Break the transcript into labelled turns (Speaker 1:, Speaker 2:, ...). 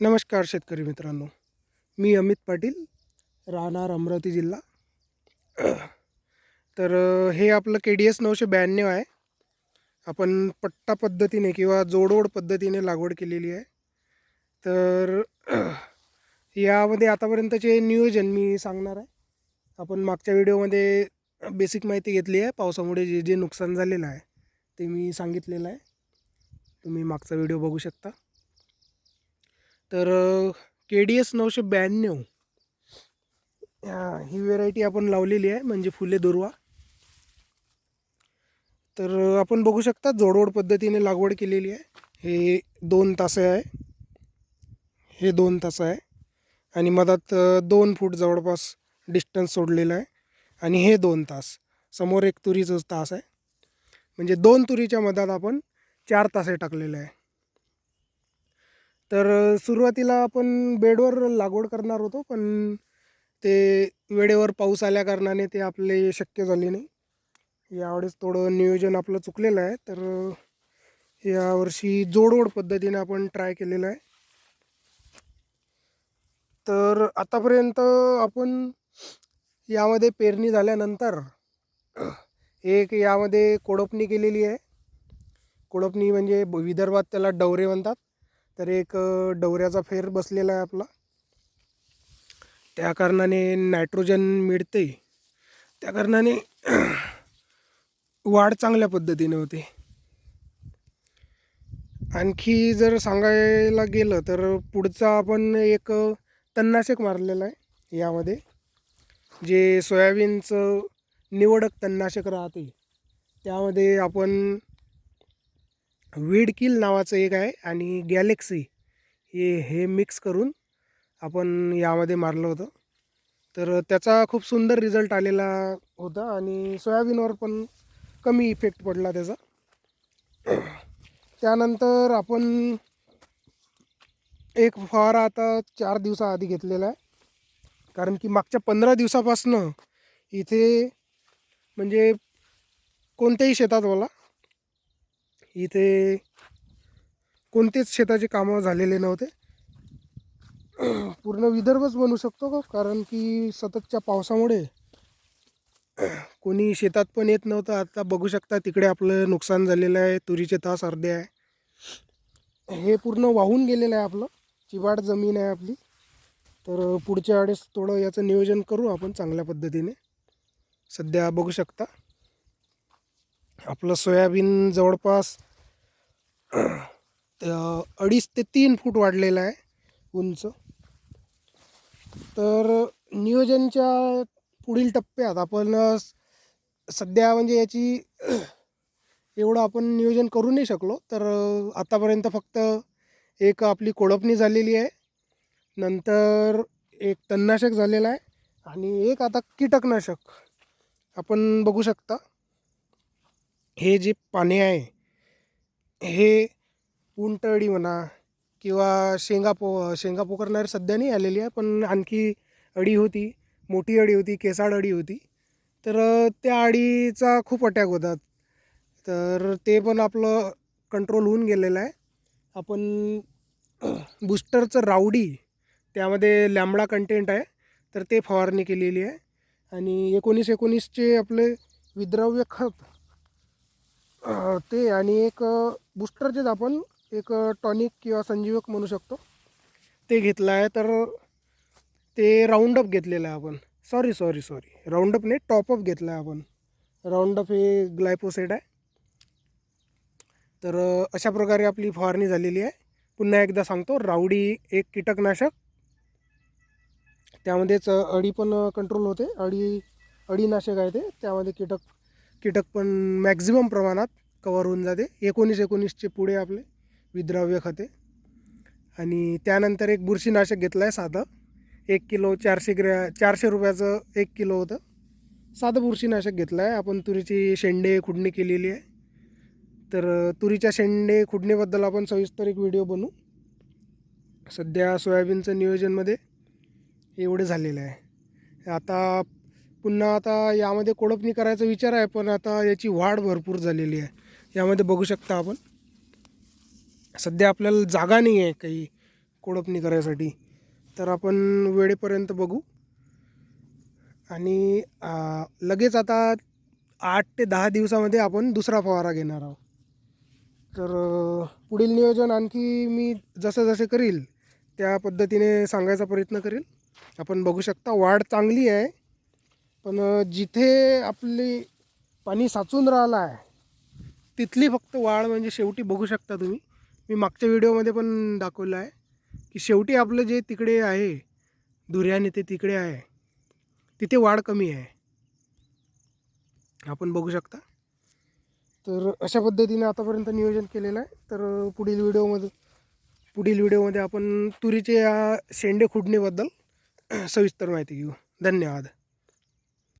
Speaker 1: नमस्कार शेतकरी मित्रांनो. मी अमित पाटील राहणार अमरावती जिल्हा. तर हे आपलं के डी एस नऊशे ब्याण्णव आहे. आपण पट्टा पद्धतीने किंवा जोडोड पद्धतीने लागवड केलेली आहे. तर यामध्ये आतापर्यंतचे नियोजन मी सांगणार आहे. आपण मागच्या व्हिडिओमध्ये बेसिक माहिती घेतली आहे. पावसामुळे जे जे नुकसान झालेलं आहे ते मी सांगितलेलं आहे. तुम्ही मागचा व्हिडिओ बघू शकता. तर के डी एस नऊशे ब्याण्णव. हां ही व्हेरायटी आपण लावलेली आहे म्हणजे फुले दुर्वा. तर आपण बघू शकता जोडवड पद्धतीने लागवड केलेली आहे. हे दोन तासे आहे. हे दोन तास आहे. आणि मधात दोन फूट जवळपास डिस्टन्स सोडलेलं आहे. आणि हे दोन तास. समोर एक तुरीचं तास आहे. म्हणजे दोन तुरीच्या मधात आपण चार तासे टाकलेले आहे. तर सुरुवातीला आपण बेडवर लागवड करणार होतो पण ते वेळेवर पाऊस आल्या कारणाने ते आपले शक्य झाले नाही. यावेळेस थोडं नियोजन आपलं चुकलेलं आहे तर यावर्षी जोडवड पद्धतीने आपण ट्राय केलेलं आहे. तर आतापर्यंत आपण यामध्ये पेरणी झाल्यानंतर एक यामध्ये कोळपणी केलेली आहे. कोळपणी म्हणजे विदर्भात त्याला डवरे म्हणतात. तर एक डवऱ्याचा फेर बसलेला आहे आपला. त्या कारणाने नायट्रोजन मिळते त्या कारणाने वाढ चांगल्या पद्धतीने होते. आणखी जर सांगायला गेलं तर पुढचा आपण एक तन्नाशक तणनाशक आहे यामध्ये. जे सोयाबीनचं निवडक तणनाशक राहते त्यामध्ये आपण वेडकिल नावाचं एक आहे आणि गॅलेक्सी हे हे मिक्स करून आपण यामध्ये मारलं होतं. तर त्याचा खूप सुंदर रिझल्ट आलेला होता आणि सोयाबीनवर पण कमी इफेक्ट पडला त्याचा. त्यानंतर आपण एक फवारा आता चार दिवसाआधी घेतलेला आहे. कारण की मागच्या पंधरा दिवसापासनं इथे म्हणजे कोणत्याही शेतात बोला इथे कोणतेच शेताचे कामं झालेले नव्हते. पूर्ण विदर्भच बनू शकतो का? कारण की सततच्या पावसामुळे कोणी शेतात पण येत नव्हतं. आता बघू शकता तिकडे आपलं नुकसान झालेलं आहे. तुरीचे तास अर्धे आहे. हे पूर्ण वाहून गेलेलं आहे आपलं. चिवाड जमीन आहे आपली. तर पुढच्या वेळेस थोडं याचं नियोजन करू आपण चांगल्या पद्धतीने. सध्या बघू शकता. आपलं सोयाबीन जवळपास अडीच ते तीन फूट वाढलेलं आहे उंच. तर नियोजनच्या पुढील टप्प्यात आपण सध्या म्हणजे याची एवढं आपण नियोजन करू नाही शकलो. तर आतापर्यंत फक्त एक आपली कोळपणी झालेली आहे. नंतर एक तणनाशक झालेलं आहे आणि एक आता कीटकनाशक. आपण बघू शकता. हे जे पाने आहे हे उंटअळी म्हणा किंवा शेंगा पो शेंगा पोकरणारी सध्या नाही आलेली आहे पण आणखी अळी होती मोठी अळी होती केसाळ अळी होती. तर त्या अळीचा खूप अटॅक होतात. तर ते पण आपलं कंट्रोल होऊन गेलेलं आहे. आपण बूस्टरचं रावडी त्यामध्ये लॅमडा कंटेंट आहे तर ते फवारणी केलेली आहे. आणि एकोणीस एकोणीसचे आपले विद्रव्य खत ते आणि एक बूस्टरचेच आपण एक टॉनिक किंवा संजीवक म्हणू शकतो. ते घेतलं आहे तर ते राऊंडअप घेतलेलं आहे आपण. सॉरी सॉरी सॉरी राऊंडअप नाही टॉपअप घेतलं आहे आपण. राऊंडअप हे ग्लायपोसेड आहे. तर अशा प्रकारे आपली फवारणी झालेली आहे. पुन्हा एकदा सांगतो रावडी एक कीटकनाशक. त्यामध्येच अळी पण कंट्रोल होते. अळी अळीनाशक आहे ते. त्यामध्ये कीटक कीटक पण मॅक्झिमम प्रमाणात कवर होऊन जाते. एकोणीस एकोणीसचे पुढे आपले विद्राव्य खते. आणि त्यानंतर एक बुरशीनाशक घेतलं आहे साधं. एक किलो चारशे ग्रॅ चारशे रुपयाचं एक किलो होतं. साधं बुरशीनाशक घेतलं आहे आपण तुरीची शेंडे खुडणी केलेली आहे. तर तुरीच्या शेंडे खुडणीबद्दल आपण सविस्तर एक व्हिडिओ बनवू. सध्या सोयाबीनचं नियोजनमध्ये एवढे झालेलं आहे. आता पुन्हा आता यामध्ये कोळपणी करायचा विचार आहे पण आता याची वाढ भरपूर झालेली आहे. यामध्ये बघू शकता आपण. सध्या आपल्याला जागा नाही आहे काही कोळपणी करायसाठी. तर आपण वेळेपर्यंत बघू. आणि लगेच आता आठ ते दहा दिवसामध्ये आपण दुसरा फवारा घेणार आहोत. तर पुढील नियोजन आणखी मी जसं जसे करील त्या पद्धतीने सांगायचा प्रयत्न करेल. आपण बघू शकता वाढ चांगली आहे. पण जिथे आपली पाणी साचून राहिलं आहे तिथली फक्त वाढ म्हणजे शेवटी बघू शकता तुम्ही. मी मागच्या व्हिडिओमध्ये पण दाखवलं आहे की शेवटी आपलं जे तिकडे आहे दुर्याने ते तिकडे आहे तिथे वाढ कमी आहे. आपण बघू शकता. तर अशा पद्धतीने आतापर्यंत नियोजन केलेलं आहे. तर पुढील व्हिडिओमध्ये पुढील व्हिडिओमध्ये आपण तुरीचे या शेंडे खुडणीबद्दल सविस्तर माहिती घेऊ. धन्यवाद.